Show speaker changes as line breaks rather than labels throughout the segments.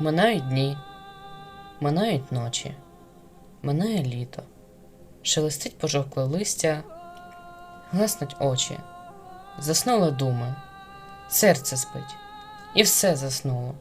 Минають дні, минають ночі, минає літо, шелестить пожовкле листя, гаснуть очі, заснули думи, серце спить, і все заснуло.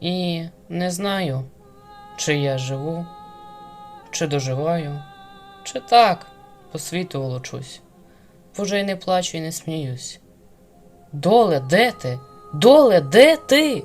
І не знаю, чи я живу, чи доживаю, чи так по світу волочусь, вже й не плачу і не сміюсь. Доле, де ти? Доле, де ти?